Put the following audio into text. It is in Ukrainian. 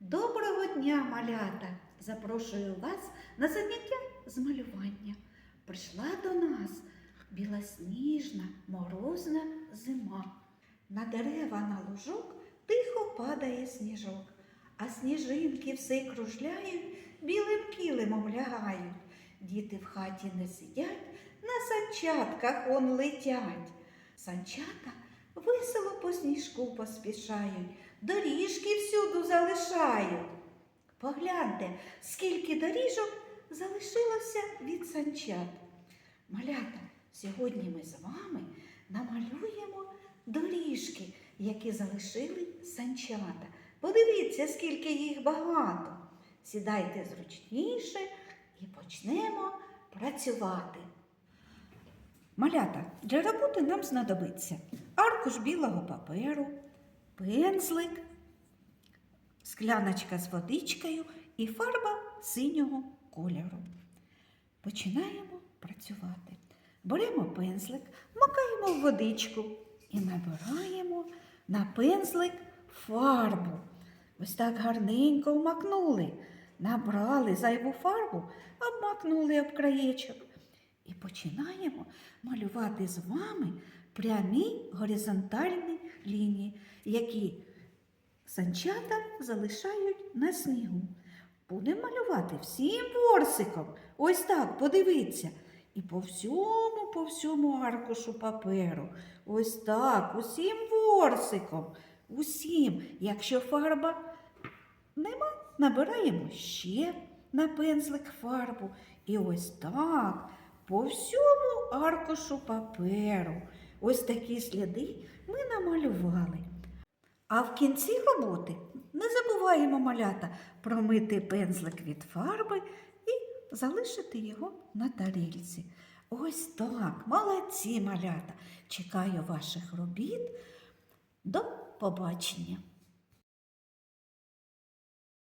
Доброго дня, малята! Запрошую вас на заняття з малювання. Прийшла до нас білосніжна, морозна зима. На дерева на лужок тихо падає сніжок, а сніжинки все кружляють, білим килимом лягають. Діти в хаті не сидять, на санчатках он летять. Санчата весело по сніжку поспішають, доріжки всюду залишають. Погляньте, скільки доріжок залишилося від санчат. Малята, сьогодні ми з вами намалюємо доріжки, які залишили санчата. Подивіться, скільки їх багато. Сідайте зручніше і почнемо працювати. Малята, для роботи нам знадобиться аркуш білого паперу, пензлик, скляночка з водичкою і фарба синього кольору. Починаємо працювати. Беремо пензлик, макаємо в водичку і набираємо на пензлик фарбу. Ось так гарненько вмакнули. Набрали зайву фарбу, обмакнули об краєчок. І починаємо малювати з вами прямі горизонтальні лінії, які санчата залишають на снігу. Будемо малювати всім ворсиком. Ось так, подивіться. І по всьому, по всьому аркушу паперу. Ось так, усім ворсиком. Усім. Якщо фарба нема, набираємо ще на пензлик фарбу. І ось так по всьому аркушу паперу. Ось такі сліди ми намалювали. А в кінці роботи не забуваємо малята промити пензлик від фарби і залишити його на тарільці. Ось так, молодці малята. Чекаю ваших робіт. До побачення!